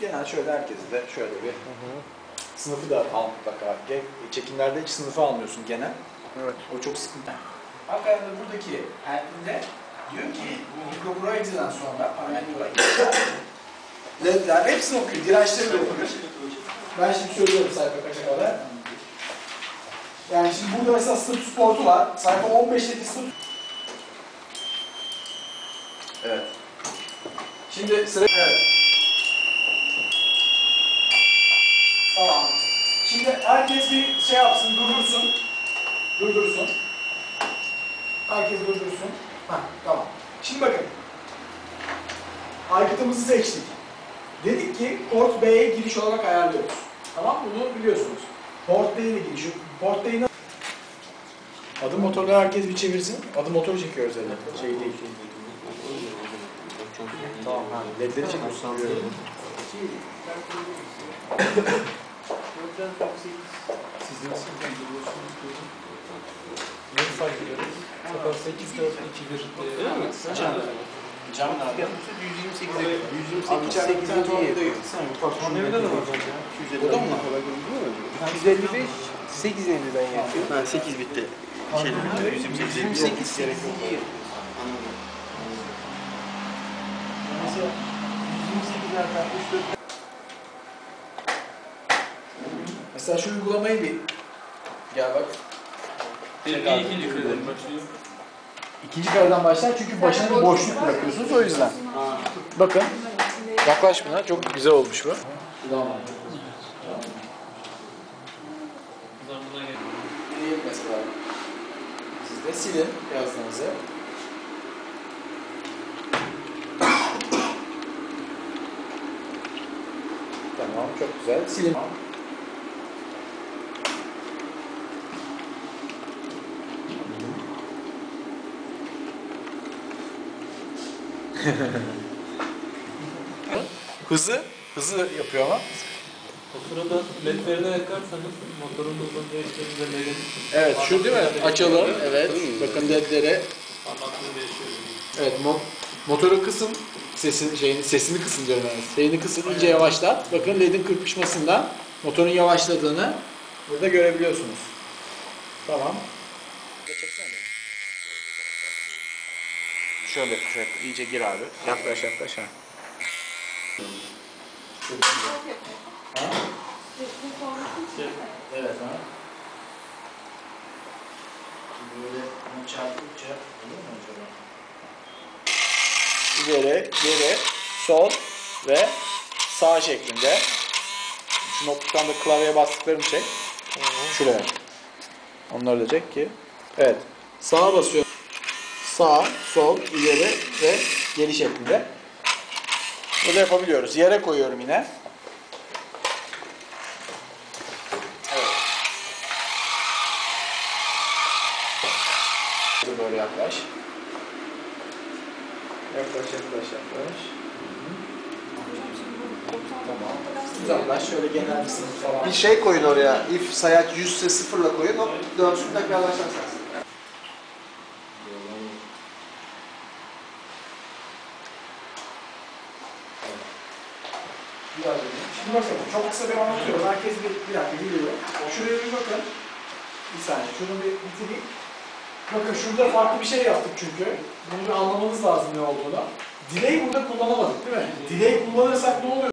Genel şöyle herkesi de şöyle bir sınıfı da al mutlaka. Ge- Çekimlerde hiç sınıfı almıyorsun genel. Evet. O çok sıkıntı. Hakikaten de buradaki Erkin'de diyor ki bu mikrobrojeciden sonra panel ledler hepsini okuyor. Dirençleri de okuyor. Ben şimdi söylüyorum sayfa kaça kadar. Yani şimdi burada mesela status portu var. Sayfa 15'teki status... Evet. Şimdi sıra... Evet. Tamam. Şimdi herkes bir şey yapsın, durdursun. Durdursun. Herkes durdursun. Heh, tamam. Şimdi bakın. Aykıtımızı seçtik. Dedik ki port B'ye giriş olarak ayarlıyoruz. Tamam Bunu biliyorsunuz. Port B'ye giriş. Port B'yi. Adım motorları herkes bir çevirsin. Adım motoru çekiyoruz herhalde. Şey değil. Tamam. Ha, ledleri çekiyorsun. Biliyorum. Siz nasıl gönderiyorsunuz? Ne fark ediyoruz? Fakat 8 4 2 1 Öyle mi? Cam. Cam nerede? 128 8 Tornavida da var bence ya. O da mı? 155 850'den yapıyor. Ha 8 bitti. Şey, 128 128 gerek yok. Mesela 128'lerden 3 Mesela şu uygulamayı bir gel bak. Bir ikinci kredi başlıyor. İkinci kareden başlar çünkü başına bir boşluk bırakıyorsunuz o yüzden. Bakın. Yaklaş buna. Çok güzel olmuş bu. Zamına gel. Değil mesela. Siz de silin yazdığınızı. Tamam, çok güzel. Silin. Hızı, hızı yapıyor ama. O sırada ledleri de yakarsanız motorun uzun değiştiğinde ledin Evet, şu değil mi? Açalım. Evet. Bakın ledleri. parlaklığı değişiyor. Evet, mo motoru kısın. Sesin, şeyini, sesini kısın diyorum yani. Sesini kısın, iyice yavaşlat. Bakın ledin kırpışmasından motorun yavaşladığını burada görebiliyorsunuz. Tamam. Şöyle, şöyle iyice gir abi. Yaklaş yaklaş ha. Ha? Evet ha. Şimdi böyle bunu çarptıkça olur mu acaba? İleri, geri, sol ve sağ şeklinde. Şu noktadan da klavyeye bastıklarımı çek. Şuraya. Onları da çek ki. Evet. Sağa basıyorum. Sağ, sol, ileri ve geri şeklinde. Burada yapabiliyoruz. Yere koyuyorum yine. Evet. Böyle yaklaş. Yaklaş, yaklaş, yaklaş. Tamam. Uzaklaş, şöyle genel bir sınıf falan. Bir şey koyun oraya. If sayaç 100 ise sıfırla koyun. Hop dönsün tekrar başlarsınız. Biraz önce. Şimdi bakın, çok kısa bir anlatıyorum. Herkes bir, bir dakika geliyor. Şuraya bir bakın. Bir saniye, şunu bir bitireyim. Bakın şurada farklı bir şey yaptık çünkü. Bunu bir anlamanız lazım ne olduğunu. Delay burada kullanamadık değil mi? Delay kullanırsak ne oluyor?